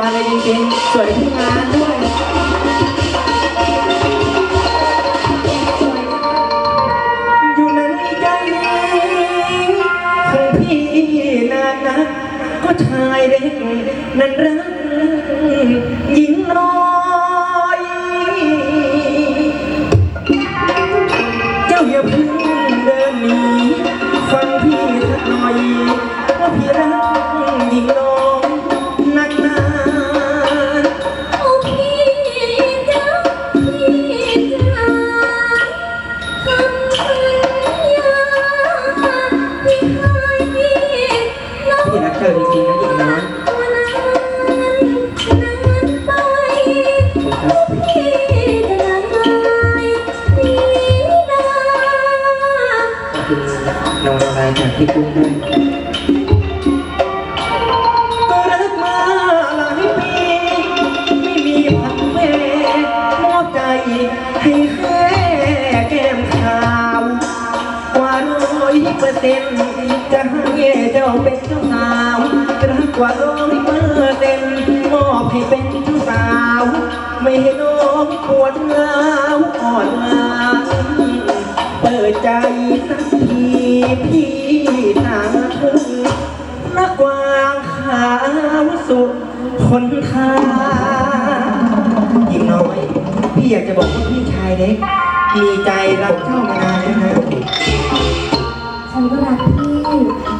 วยที่งานด้วยอยู่ในใจของพี่นานนักก็ชายเล็กนั้นรักหญิง เธอจริงๆนะหญิงน้อยนานนาไปพี่จะละลายสีดาขอบคุณน้องอะไรจากพี่กุ้งด้วยก็รักมาหลายปีไม่มีพันแม่มอบใจให้แค่แเปอร์เซ็นต์จะให้เจ้าเป็นเจ้าสาวรักกว่าร้อยเปอร์เซ็นต์มอบให้เป็นเจ้าสาว ไม่ให้น้องปวดเงาอ่อนล้าเปิดใจสักทีพี่นางทุ่งนักวางขาวสุดคนทาหญิงน้อย พี่อยากจะบอกว่าพี่ชายเล็กมีใจรักเจ้ามานานแล้วนะ